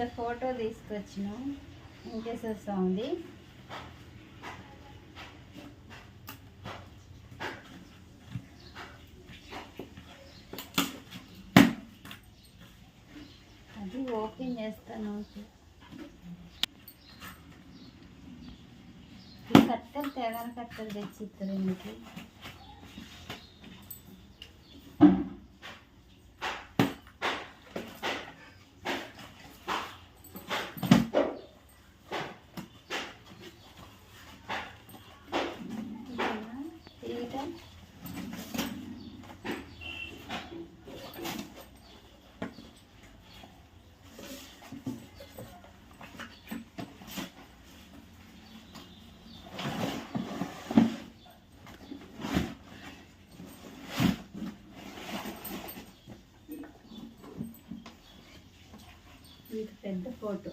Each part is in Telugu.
పెద్ద ఫోటో తీసుకొచ్చినాం. వెంకటేశ్వర స్వామిది అది ఓపెన్ చేస్తాను ఈ కట్టెలు తెగన కట్టెలు తెచ్చి ఇస్తారు ఎందుకు ఇది పెద్ద ఫోటో.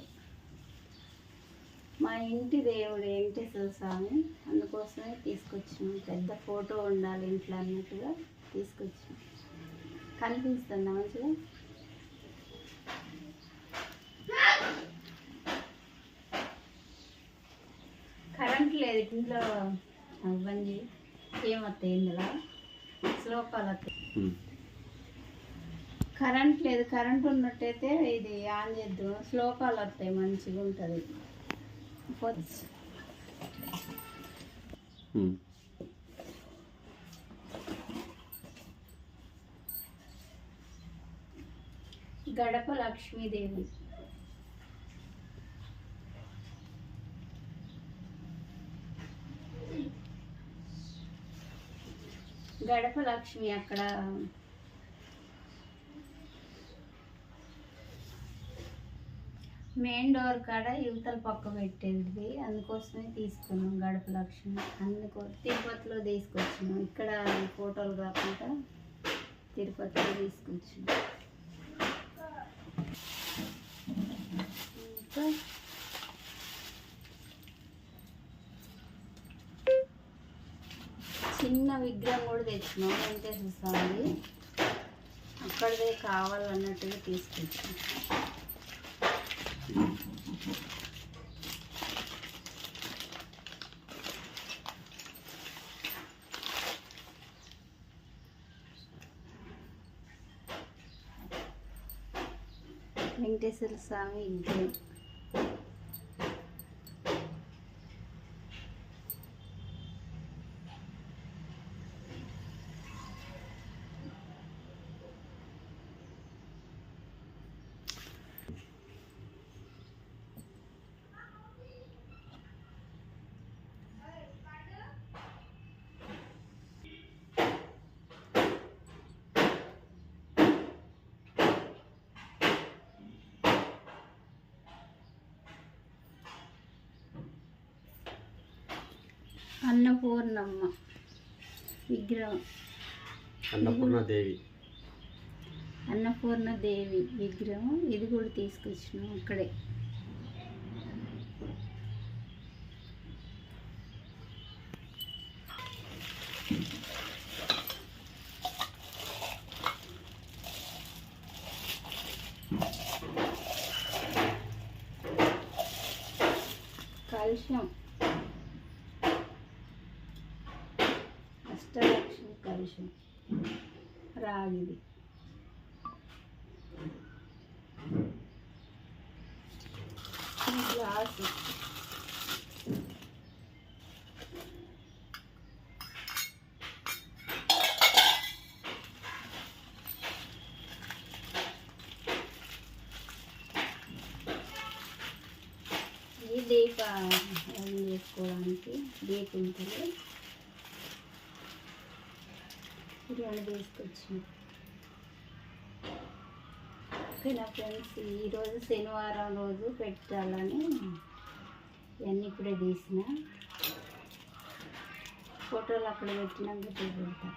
మా ఇంటి దేవుడు వెంకటేశ్వర స్వామి? అందుకోసమే తీసుకొచ్చాము పెద్ద ఫోటో ఉండాలి ఇంట్లో అన్నట్టుగా తీసుకొచ్చాం కనిపిస్తుందా మంచిగా? కరెంట్ లేదు ఇంట్లో అవ్వండి. ఏమొస్తాయి ఇందులో? శ్లోకాలు కరెంట్ లేదు కరెంట్ ఉన్నట్టయితే ఇది ఆన్ చేద్దాం. శ్లోకాలు వస్తాయి మంచిగా ఉంటుంది. గడప లక్ష్మీదేవి. గడప లక్ష్మి అక్కడ మెయిన్ డోర్ కాడ యువతల పక్క పెట్టేది. అందుకోసమే తీసుకున్నాం గడప లక్ష్మి. అందుకో తిరుపతిలో తీసుకొచ్చినాం. ఇక్కడ ఫోటోలు కాకుండా తిరుపతిలో తీసుకొచ్చినాం. ఇంకా? చిన్న విగ్రహం కూడా తెచ్చినాం వెంకటేశ్వర స్వామి అక్కడదే కావాలన్నట్టుగా తీసుకొచ్చాం వెంకటేశ్వర స్వామి విగ్రహం. అన్నపూర్ణమ్మ విగ్రహం. అన్నపూర్ణాదేవి. అన్నపూర్ణ దేవి విగ్రహం. ఇది కూడా తీసుకొచ్చినాం అక్కడే. కలుషం అష్టలక్ష్మి రాగిది. ఈ గ్లాసు. దీప ఆన్ చేసుకోవడానికి దీపం ఉంటుంది బిర్యానీ తీసుకొచ్చింది ఓకేనా ఫ్రెండ్స్ ఈరోజు శనివారం రోజు పెట్టాలని ఇవన్నీ ఇప్పుడే తీసిన. ఫోటోలు అక్కడ పెట్టినాక పెడతా